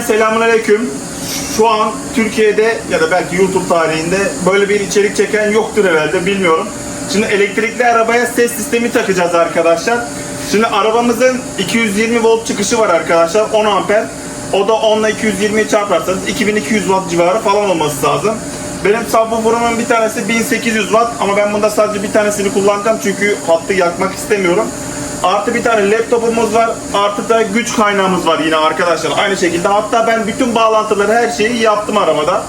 Selamünaleyküm. Şu an Türkiye'de ya da belki YouTube tarihinde böyle bir içerik çeken yoktur herhalde bilmiyorum. Şimdi elektrikli arabaya ses sistemi takacağız arkadaşlar. Şimdi arabamızın 220 volt çıkışı var arkadaşlar 10 amper. O da 10 ile 220'yi çarparsanız 2200 watt civarı falan olması lazım. Benim subwoofer'ımın bir tanesi 1800 watt ama ben bunda sadece bir tanesini kullanacağım çünkü hattı yakmak istemiyorum. Artı bir tane laptopumuz var. Artı da güç kaynağımız var yine arkadaşlar. Aynı şekilde. Hatta ben bütün bağlantıları her şeyi yaptım arabada.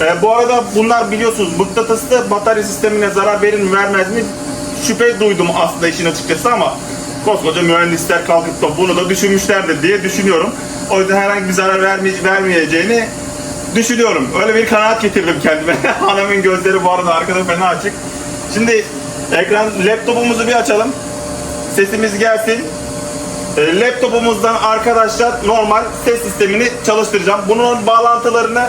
Ee, bu arada bunlar biliyorsunuz mıknatıslı batarya sistemine zarar verir mi vermez mi şüphe duydum aslında işin açıkçası ama koskoca mühendisler kalkıp da bunu da düşünmüşlerdir diye düşünüyorum. O yüzden herhangi bir zarar verme- vermeyeceğini düşünüyorum. Öyle bir kanaat getirdim kendime. Hanımın gözleri bu arada arkada fena açık. Şimdi ekran laptopumuzu bir açalım sesimiz gelsin. E, laptopumuzdan arkadaşlar normal ses sistemini çalıştıracağım. Bunun bağlantılarını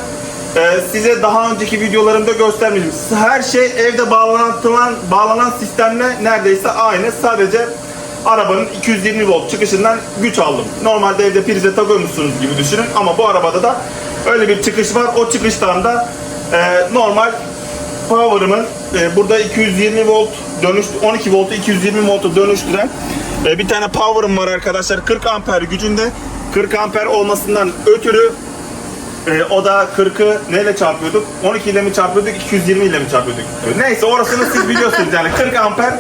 e, size daha önceki videolarımda göstermiştim. Her şey evde bağlantılan bağlanan sistemle neredeyse aynı. Sadece arabanın 220 volt çıkışından güç aldım. Normalde evde prize takıyormuşsunuz gibi düşünün ama bu arabada da öyle bir çıkış var. O çıkıştan da e, normal power'ımın e, burada 220 volt dönüş 12 voltu 220 volta dönüştüren e, bir tane power'ım var arkadaşlar 40 amper gücünde 40 amper olmasından ötürü e, o da 40'ı neyle çarpıyorduk? 12 ile mi çarpıyorduk? 220 ile mi çarpıyorduk? Neyse orasını siz biliyorsunuz yani 40 amper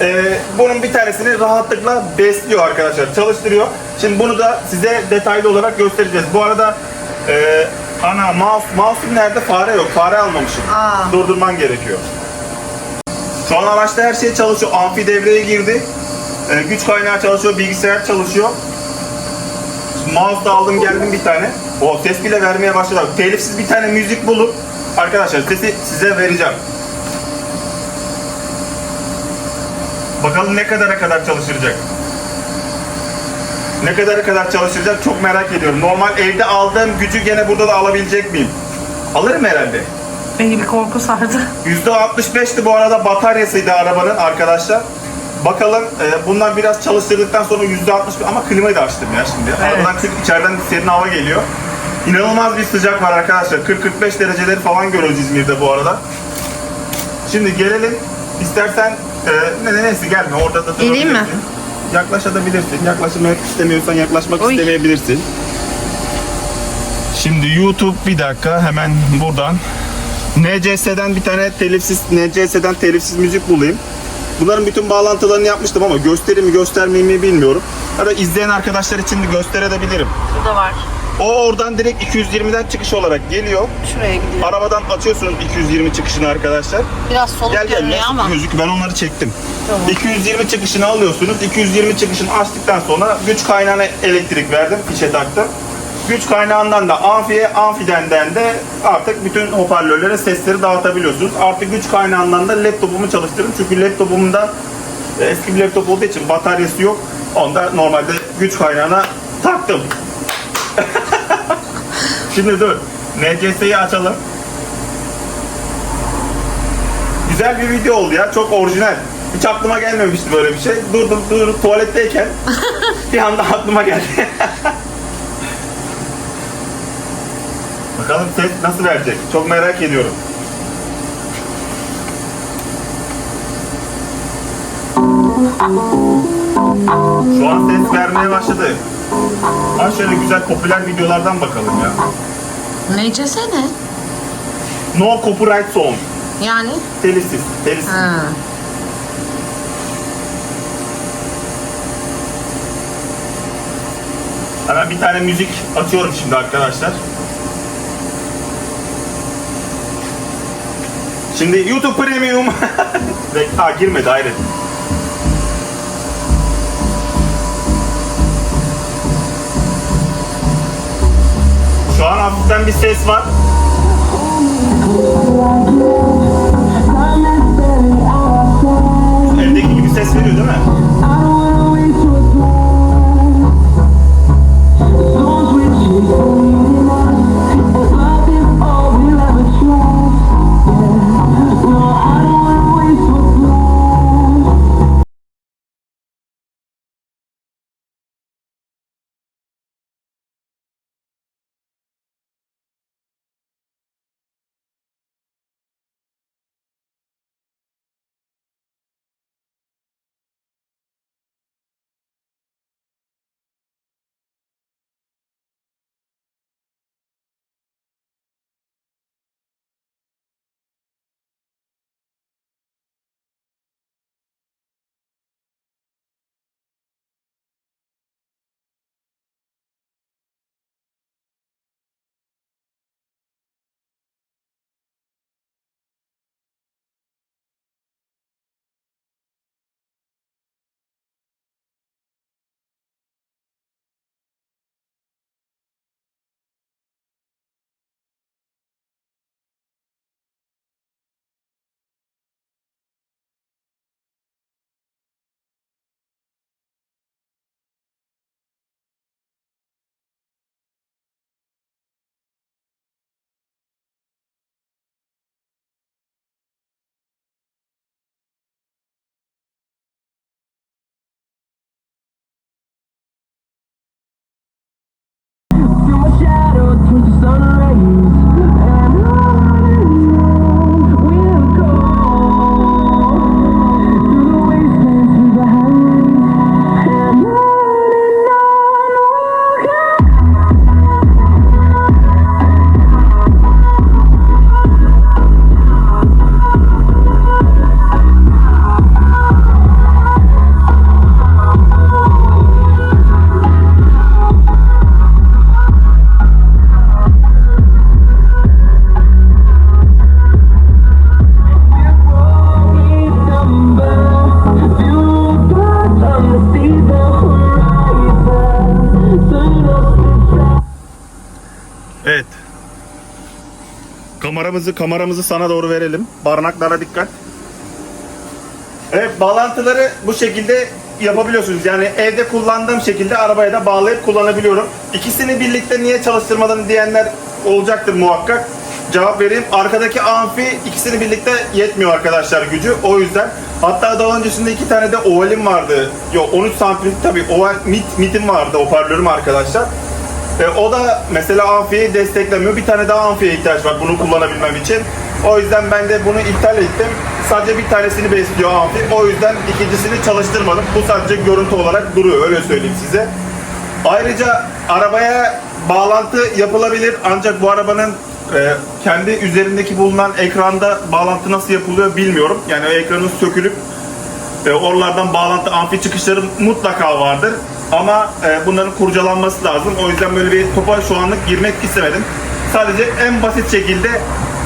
e, bunun bir tanesini rahatlıkla besliyor arkadaşlar. Çalıştırıyor. Şimdi bunu da size detaylı olarak göstereceğiz. Bu arada e, ana mouse, mouse'um nerede? Fare yok. Fare almamışım. Aa. Durdurman gerekiyor. Şu an araçta her şey çalışıyor. Amfi devreye girdi. E, güç kaynağı çalışıyor. Bilgisayar çalışıyor. Mouse da aldım geldim bir tane. O ses bile vermeye başladı. Telifsiz bir tane müzik bulup arkadaşlar sesi size vereceğim. Bakalım ne kadara kadar çalıştıracak. Ne kadara kadar çalıştıracak çok merak ediyorum. Normal evde aldığım gücü gene burada da alabilecek miyim? Alırım herhalde. Beni bir korku sardı. %65'ti bu arada bataryasıydı arabanın arkadaşlar. Bakalım e, bundan biraz çalıştırdıktan sonra %60 ama klimayı da açtım ya şimdi. Evet. Arabadan çünkü içeriden serin hava geliyor. İnanılmaz bir sıcak var arkadaşlar. 40-45 dereceleri falan görüyoruz İzmir'de bu arada. Şimdi gelelim. İstersen e, ne ne neyse gelme orada da İneyim mi? durabilirsin. Yaklaşabilirsin. Yaklaşmak istemiyorsan yaklaşmak Oy. istemeyebilirsin. Şimdi YouTube bir dakika hemen buradan NCS'den bir tane telifsiz NCS'den telifsiz müzik bulayım. Bunların bütün bağlantılarını yapmıştım ama göstereyim mi göstermeyeyim mi bilmiyorum. Ya da izleyen arkadaşlar için de gösterebilirim. Bu da var. O oradan direkt 220'den çıkış olarak geliyor. Şuraya gidiyor. Arabadan açıyorsunuz 220 çıkışını arkadaşlar. Biraz soluk Gel görünüyor ama. gözük ben onları çektim. Tamam. 220 çıkışını alıyorsunuz. 220 çıkışını açtıktan sonra güç kaynağına elektrik verdim. Fişe taktım. Güç kaynağından da amfiye, amfiden de artık bütün hoparlörlere sesleri dağıtabiliyorsunuz. Artık güç kaynağından da laptopumu çalıştırdım. Çünkü laptopumda e, eski bir laptop olduğu için bataryası yok. Onda normalde güç kaynağına taktım. Şimdi dur. NCS'yi açalım. Güzel bir video oldu ya. Çok orijinal. Hiç aklıma gelmemişti böyle bir şey. Durdum durdum tuvaletteyken bir anda aklıma geldi. Bakalım ses nasıl verecek? Çok merak ediyorum. Şu an ses vermeye başladı. Ha şöyle güzel popüler videolardan bakalım ya. NCS ne? No copyright song. Yani? Telifsiz. Telifsiz. Ha. Hemen bir tane müzik atıyorum şimdi arkadaşlar. Şimdi YouTube Premium. Ha girmedi hayret. Şu an hafiften bir ses var. Kameramızı kameramızı sana doğru verelim. Barınaklara dikkat. Evet bağlantıları bu şekilde yapabiliyorsunuz. Yani evde kullandığım şekilde arabaya da bağlayıp kullanabiliyorum. İkisini birlikte niye çalıştırmadın diyenler olacaktır muhakkak. Cevap vereyim. Arkadaki amfi ikisini birlikte yetmiyor arkadaşlar gücü. O yüzden hatta daha öncesinde iki tane de ovalim vardı. Yok 13 santim tabii oval mit, mitim vardı hoparlörüm arkadaşlar. E, o da mesela amfiyi desteklemiyor. Bir tane daha amfiye ihtiyaç var bunu kullanabilmem için. O yüzden ben de bunu iptal ettim. Sadece bir tanesini besliyor amfi. O yüzden ikincisini çalıştırmadım. Bu sadece görüntü olarak duruyor öyle söyleyeyim size. Ayrıca arabaya bağlantı yapılabilir ancak bu arabanın e, kendi üzerindeki bulunan ekranda bağlantı nasıl yapılıyor bilmiyorum. Yani o ekranın sökülüp e, oralardan bağlantı amfi çıkışları mutlaka vardır. Ama e, bunların kurcalanması lazım. O yüzden böyle bir topa şu anlık girmek istemedim. Sadece en basit şekilde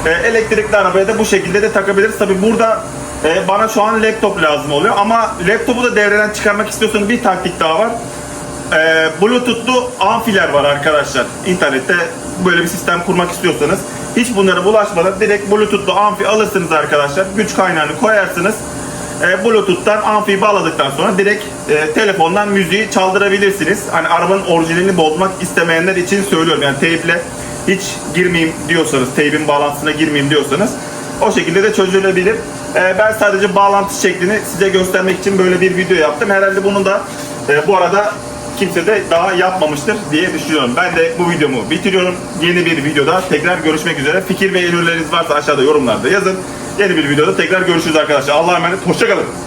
e, elektrikli arabaya da bu şekilde de takabiliriz. Tabi burada e, bana şu an laptop lazım oluyor. Ama laptopu da devreden çıkarmak istiyorsanız bir taktik daha var. E, Bluetooth'lu amfiler var arkadaşlar. İnternette böyle bir sistem kurmak istiyorsanız hiç bunlara bulaşmadan direkt Bluetooth'lu amfi alırsınız arkadaşlar. Güç kaynağını koyarsınız. E, Bluetooth'tan amfiyi bağladıktan sonra direkt e, telefondan müziği çaldırabilirsiniz. Hani arabanın orijinalini bozmak istemeyenler için söylüyorum. Yani teyple hiç girmeyeyim diyorsanız, teybin bağlantısına girmeyeyim diyorsanız o şekilde de çözülebilir. E, ben sadece bağlantı şeklini size göstermek için böyle bir video yaptım. Herhalde bunu da e, bu arada kimse de daha yapmamıştır diye düşünüyorum. Ben de bu videomu bitiriyorum. Yeni bir videoda tekrar görüşmek üzere. Fikir ve önerileriniz varsa aşağıda yorumlarda yazın. Yeni bir videoda tekrar görüşürüz arkadaşlar. Allah'a emanet. Hoşçakalın.